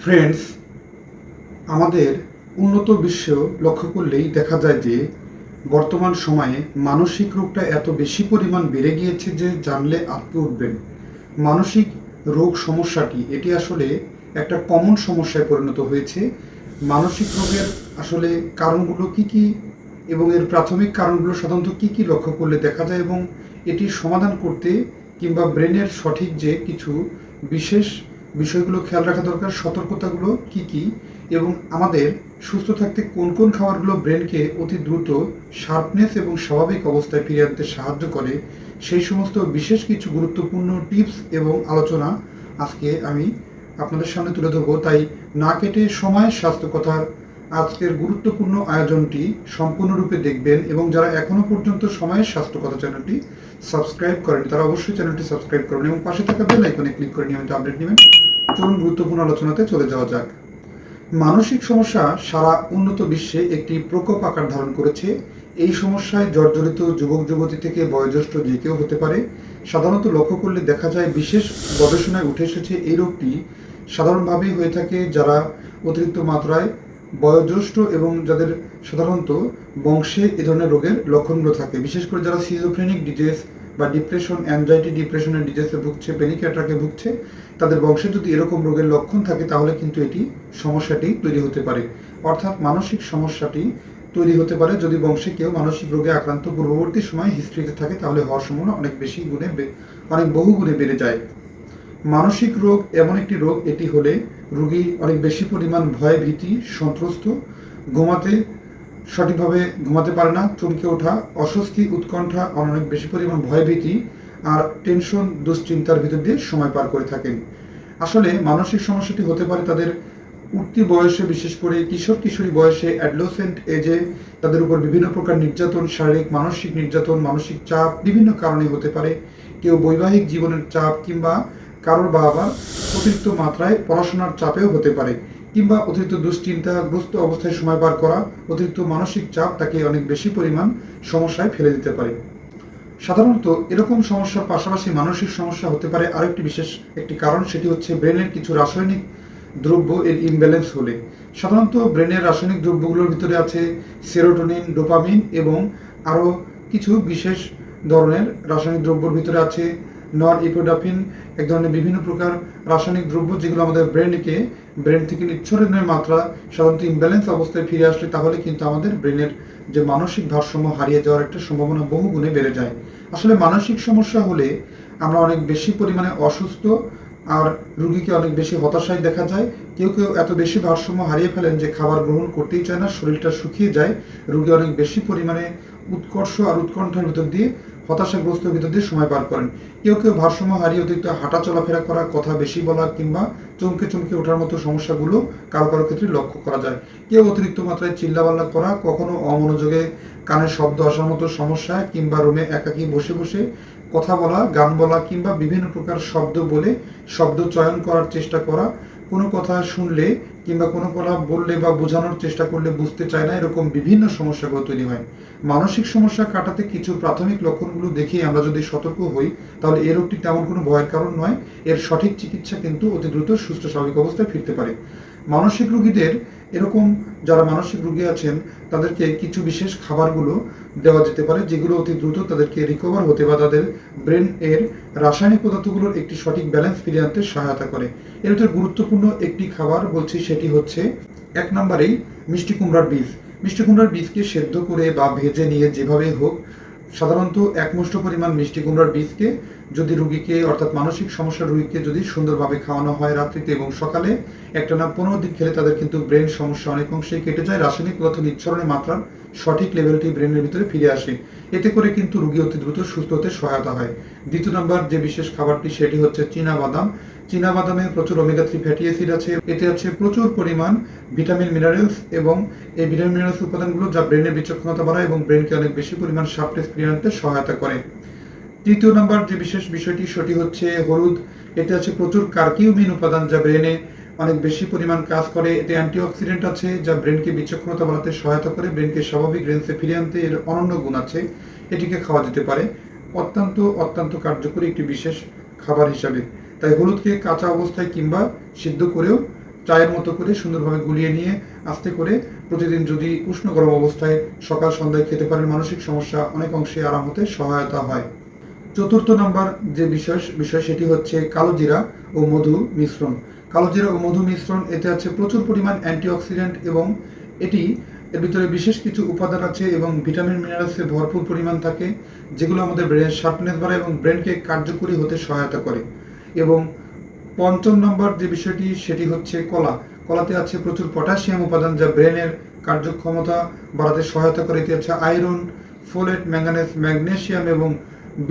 Friends আমাদের উন্নত বিশ্ব লক্ষ্য করলেই দেখা যায় যে, বর্তমান সময়ে মানসিক রোগটা এত বেশি পরিমাণ বেড়ে গিয়েছে যে জানলে আটকে উঠবেন। মানসিক রোগ সমস্যাটি, এটি আসলে একটা কমন সমস্যায় পরিণত হয়েছে। মানসিক রোগের আসলে কারণগুলো কি কি এবং এর প্রাথমিক কারণগুলো সাধারণত কি কি লক্ষ্য করলে দেখা যায় এবং এটির সমাধান করতে কিংবা ব্রেনের সঠিক যে কিছু বিশেষ বিষয়গুলো খেয়াল রাখা দরকার, সতর্কতাগুলো কি কি, এবং আমাদের সুস্থ থাকতে কোন কোন খাবারগুলো ব্রেনকে অতি দ্রুত শার্পনেস এবং স্বাভাবিক অবস্থায় ফিরিয়ে আনতে সাহায্য করে, সেই সমস্ত বিশেষ কিছু গুরুত্বপূর্ণ টিপস এবং আলোচনা আজকে আমি আপনাদের সামনে তুলে ধরবো। তাই না কেটে সময় স্বাস্থ্য কথার আজকের গুরুত্বপূর্ণ আয়োজনটি সম্পূর্ণরূপে দেখবেন এবং যারা এখনও পর্যন্ত সময়ের স্বাস্থ্য কথা চ্যানেলটি সাবস্ক্রাইব করেন তারা অবশ্যই চ্যানেলটি সাবস্ক্রাইব করবেন এবং পাশে থাকা বেল আইকনে ক্লিক করে নিয়মিত আপডেট নেবেন। চলুন গুরুত্বপূর্ণ আলোচনাতে চলে যাওয়া যাক। মানসিক সমস্যা সারা উন্নত বিশ্বে একটি প্রকোপ আকার ধারণ করেছে। এই সমস্যায় জর্জরিত যুবক যুবতী থেকে বয়োজ্যেষ্ঠ যে কেউ হতে পারে। সাধারণত লক্ষ্য করলে দেখা যায় বিশেষ গবেষণায় উঠে এসেছে এই রোগটি। সাধারণভাবেই হয়ে থাকে যারা অতিরিক্ত মাত্রায় বয়োজ্যেষ্ঠ এবং যাদের সাধারণত বংশে এ ধরনের রোগের লক্ষণগুলো থাকে। বিশেষ করে যারা সিজোফ্রেনিক ডিজিজ বা ডিপ্রেশন অ্যাংজাইটি ডিপ্রেশনের ডিজিজে ভুগছে প্যানিক অ্যাটাকে ভুগছে, তাদের বংশে যদি এরকম রোগের লক্ষণ থাকে, তাহলে কিন্তু এটি সমস্যাটি তৈরি হতে পারে। অর্থাৎ মানসিক সমস্যাটি তৈরি হতে পারে যদি বংশে কেউ মানসিক রোগে আক্রান্ত পূর্ববর্তী সময় হিস্ট্রিতে থাকে, তাহলে হওয়ার সম্ভাবনা অনেক বেশি গুণে অনেক বহু গুণে বেড়ে যায়। মানসিক রোগ এমন একটি রোগ, এটি হলে রোগী অনেক বেশি পরিমাণ ভয় ভীতি সন্ত্রস্ত, ঘুমাতে সঠিকভাবে ঘুমাতে পারে না, চমকে ওঠা, অস্বস্তি, উৎকণ্ঠা অনেক বেশি পরিমাণ ভয় ভীতি আর টেনশন, দুশ্চিন্তার ভিতর দিয়ে সময় পার করে থাকেন। আসলে মানসিক সমস্যাটি হতে পারে তাদের উঠতি বয়সে, বিশেষ করে কিশোর কিশোরী বয়সে, অ্যাডলোসেন্ট এজে তাদের উপর বিভিন্ন প্রকার নির্যাতন, শারীরিক, মানসিক নির্যাতন, মানসিক চাপ বিভিন্ন কারণে হতে পারে। কেউ বৈবাহিক জীবনের চাপ কিংবা কারোর বাবা অতিরিক্ত মাত্রায় পড়াশোনার চাপেও হতে পারে কিংবা অতিরিক্ত দুশ্চিন্তাগ্রস্ত অবস্থায় সময় পার করা, অতিরিক্ত মানসিক চাপ তাকে অনেক বেশি পরিমাণ সমস্যায় ফেলে দিতে পারে। সাধারণত এরকম সমস্যার পাশাপাশি মানসিক সমস্যা হতে পারে আরেকটি বিশেষ একটি কারণ, সেটি হচ্ছে ব্রেনের কিছু রাসায়নিক দ্রব্য এর ইমব্যালেন্স হলে। সাধারণত ব্রেনের রাসায়নিক দ্রব্যগুলোর ভিতরে আছে সেরোটোনিন, ডোপামিন এবং আরও কিছু বিশেষ ধরনের রাসায়নিক দ্রব্যর ভিতরে আছে নর ইপোডাফিন এক ধরনের বিভিন্ন প্রকার রাসায়নিক দ্রব্য যেগুলো আমাদের ব্রেনকে, ব্রেন থেকে নিচ্ছরণের মাত্রা, সাধারণত ইমব্যালেন্স অবস্থায় ফিরে আসলে তাহলে কিন্তু আমাদের ব্রেনের যে মানসিক ভারসাম্য হারিয়ে যাওয়ার একটা সম্ভাবনা বহু গুণে বেড়ে যায়। আসলে মানসিক সমস্যা হলে আমরা অনেক বেশি পরিমাণে অসুস্থ আর রুগীকে অনেক বেশি হতাশায় দেখা যায়। কেউ কেউ এত বেশি ভারসাম্য হারিয়ে ফেলেন যে খাবার গ্রহণ করতেই চায় না, শরীরটা শুকিয়ে যায়। রুগী অনেক বেশি পরিমাণে উৎকর্ষ আর উৎকণ্ঠার ভিতর দিয়ে হতাশাগ্রস্ত ভিতর সময় পার করেন। কেউ কেউ ভারসাম্য হারিয়ে অতিরিক্ত হাঁটা চলাফেরা করা কথা বেশি বলা কিংবা চমকে চমকে ওঠার মতো সমস্যাগুলো কারও কারও ক্ষেত্রে লক্ষ্য করা যায়। কেউ অতিরিক্ত মাত্রায় চিল্লাপাল্লা করা, কখনো অমনোযোগে কানের শব্দ আসার মতো সমস্যা কিংবা রুমে একাকী বসে বসে কথা বলা, গান বলা কিংবা বিভিন্ন প্রকার শব্দ বলে শব্দ চয়ন করার চেষ্টা করা কোনো কথা শুনলে কিংবা কোনো কথা বললে বা বোঝানোর চেষ্টা করলে বুঝতে চায় না, এরকম বিভিন্ন সমস্যাগুলো তৈরি হয়। মানসিক সমস্যা কাটাতে কিছু প্রাথমিক লক্ষণগুলো দেখে আমরা যদি সতর্ক হই, তাহলে এই রোগটি তেমন কোনো ভয়ের কারণ নয়। এর সঠিক চিকিৎসা কিন্তু অতি দ্রুত সুস্থ স্বাভাবিক অবস্থায় ফিরতে পারে। মানসিক রোগীদের এরকম যারা মানসিক রোগী আছেন, তাদেরকে কিছু বিশেষ খাবারগুলো দেওয়া যেতে পারে, যেগুলো অতি দ্রুত তাদেরকে রিকভার হতে বা তাদের ব্রেন এর রাসায়নিক পদার্থগুলোর একটি সঠিক ব্যালেন্স ফিরিয়ে আনতে সহায়তা করে। এর ভিতরে গুরুত্বপূর্ণ একটি খাবার বলছি, সেটি হচ্ছে এক নম্বরেই মিষ্টি কুমড়ার বীজ। মিষ্টি কুমড়ার বীজকে সেদ্ধ করে বা ভেজে নিয়ে যেভাবে হোক সাধারণত এক মুষ্ঠ পরিমাণ মিষ্টি কুমড়ার বীজকে যদি রুগীকে, অর্থাৎ মানসিক সমস্যার রুগীকে যদি সুন্দরভাবে খাওয়ানো হয় রাত্রিতে এবং সকালে একটা না পনেরো দিন খেলে তাদের কিন্তু ব্রেন সমস্যা অনেক অংশেই কেটে যায়। রাসায়নিক পদার্থ নিঃসরণের মাত্রার সঠিক লেভেলটি ব্রেনের ভিতরে ফিরে আসে। এতে করে কিন্তু রুগী অতি দ্রুত সুস্থ হতে সহায়তা হয়। দ্বিতীয় নম্বর যে বিশেষ খাবারটি, সেটি হচ্ছে চীনা বাদাম। চীনা বাদামে প্রচুর ওমেগা থ্রি ফ্যাটি অ্যাসিড আছে। এতে আছে প্রচুর পরিমাণ ভিটামিন মিনারেলস এবং এই ভিটামিন মিনারেলস উপাদানগুলো যা ব্রেনের বিচক্ষণতা বাড়ায় এবং ব্রেনকে অনেক বেশি পরিমাণ শার্পনেস ফিরিয়ে আনতে সহায়তা করে। তৃতীয় নম্বর যে বিশেষ বিষয়টি, সেটি হচ্ছে হলুদ। এতে আছে প্রচুর কার্কিউমিন উপাদান যা ব্রেনে অনেক বেশি পরিমাণ কাজ করে। এতে অ্যান্টিঅক্সিডেন্ট আছে যা ব্রেনকে বিচক্ষণতা বাড়াতে সহায়তা করে ব্রেনকে স্বাভাবিক রেঞ্জে ফিরিয়ে আনতে এর অনন্য গুণ আছে। এটিকে খাওয়া যেতে পারে। অত্যন্ত অত্যন্ত কার্যকরী একটি বিশেষ খাবার হিসাবে। তাই হলুদকে কাঁচা অবস্থায় কিংবা সিদ্ধ করেও চায়ের মতো করে সুন্দরভাবে গুলিয়ে নিয়ে আস্তে করে প্রতিদিন যদি উষ্ণ গরম অবস্থায় সকাল সন্ধ্যায় খেতে পারেন, মানসিক সমস্যা অনেক অংশে আরাম হতে সহায়তা হয়। চতুর্থ নাম্বার যে বিষয় বিষয়, সেটি হচ্ছে কালো জিরা ও মধু মিশ্রণ। কালো জিরা ও মধু মিশ্রণ, এতে আছে প্রচুর পরিমাণ অ্যান্টিঅক্সিডেন্ট এবং এটি এর ভিতরে বিশেষ কিছু উপাদান আছে এবং ভিটামিন, মিনারেলসে ভরপুর পরিমাণ থাকে, যেগুলো আমাদের ব্রেনের শার্পনেস বাড়ায় এবং ব্রেনকে কার্যকরী হতে সহায়তা করে। এবং পঞ্চম নম্বর যে বিষয়টি, সেটি হচ্ছে কলা। কলাতে আছে প্রচুর পটাশিয়াম উপাদান যা ব্রেনের কার্যক্ষমতা বাড়াতে সহায়তা করে। এতে আছে আয়রন, ফোলেট, ম্যাঙ্গানেজ, ম্যাগনেসিয়াম এবং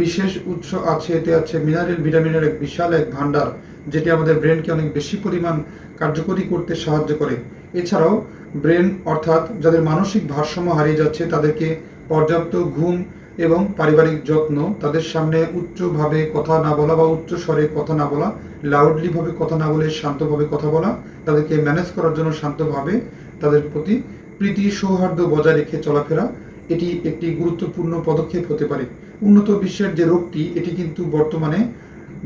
বিশেষ উৎস আছে, এতে আছে মিনারেল ভিটামিনের এক বিশাল এক ভান্ডার যেটি আমাদের ব্রেনকে অনেক বেশি পরিমাণ কার্যকরী করতে সাহায্য করে। এছাড়াও ব্রেন, অর্থাৎ যাদের মানসিক ভারসাম্য হারিয়ে যাচ্ছে, তাদেরকে পর্যাপ্ত ঘুম এবং পারিবারিক যত্ন, তাদের সামনে উচ্চভাবে কথা না বলা বা উচ্চ স্বরে কথা না বলা লাউডলি ভাবে কথা না বলে শান্তভাবে কথা বলা, তাদেরকে ম্যানেজ করার জন্য শান্তভাবে তাদের প্রতি প্রীতি, সৌহার্দ্য বজায় রেখে চলাফেরা, এটি একটি গুরুত্বপূর্ণ পদক্ষেপ হতে পারে। উন্নত বিশ্বের যে রোগটি, এটি কিন্তু বর্তমানে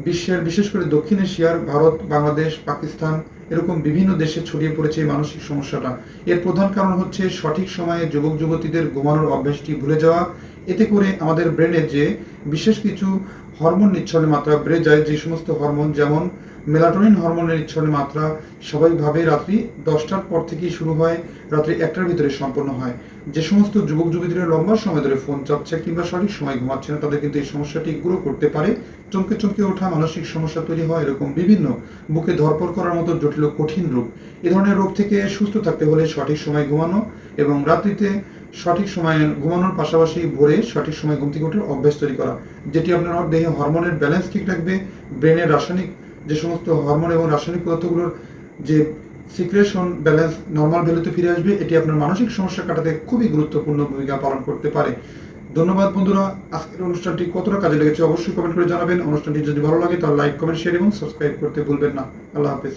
বিশ্বের, বিশেষ করে দক্ষিণ এশিয়ার, ভারত, বাংলাদেশ, পাকিস্তান, এরকম বিভিন্ন দেশে ছড়িয়ে পড়েছে এই মানসিক সমস্যাটা। এর প্রধান কারণ হচ্ছে সঠিক সময়ে যুবক যুবতীদের ঘুমানোর অভ্যাসটি ভুলে যাওয়া এতে করে আমাদের ব্রেনে যে বিশেষ কিছু হরমোন নিঃসরণের মাত্রা বেড়ে যায়, যে সমস্ত হরমোন যেমন মেলাটোনিন হরমোনের নিঃসরণের মাত্রা স্বাভাবিকভাবে রাত্রি দশটার পর থেকেই শুরু হয়, রাত্রি একটার ভিতরে সম্পন্ন হয়। যে সমস্ত যুবক যুবতীরা লম্বা সময় ধরে ফোন চাপছে কিংবা সঠিক সময় ঘুমাচ্ছে না, তাদের কিন্তু এই সমস্যাটি গ্রো করতে পারে। চমকে চমকে ওঠা, মানসিক সমস্যা তৈরি হয় এরকম বিভিন্ন বুকে ধরপর করার মতো জটিল কঠিন রোগ। এ ধরনের রোগ থেকে সুস্থ থাকতে হলে সঠিক সময় ঘুমানো এবং রাত্রিতে সঠিক সময়ে ঘুমানোর পাশাপাশি ভোরে সঠিক সময় ঘুম থেকে ওঠার অভ্যাস তৈরি করা, যেটি আপনার দেহে হরমোনের ব্যালেন্স ঠিক রাখবে, ব্রেনের রাসায়নিক যে সমস্ত হরমোন এবং রাসায়নিক পদার্থগুলোর যে সিক্রেশন ব্যালেন্স নর্মাল ভ্যালুতে ফিরে আসবে, এটি আপনার মানসিক সমস্যা কাটাতে খুবই গুরুত্বপূর্ণ ভূমিকা পালন করতে পারে। ধন্যবাদ বন্ধুরা, আজকের অনুষ্ঠানটি কতটা কাজে লেগেছে অবশ্যই কমেন্ট করে জানাবেন। অনুষ্ঠানটি যদি ভালো লাগে তাহলে লাইক কমেন্ট শেয়ার এবং সাবস্ক্রাইব করতে ভুলবেন না। আল্লাহ হাফেজ।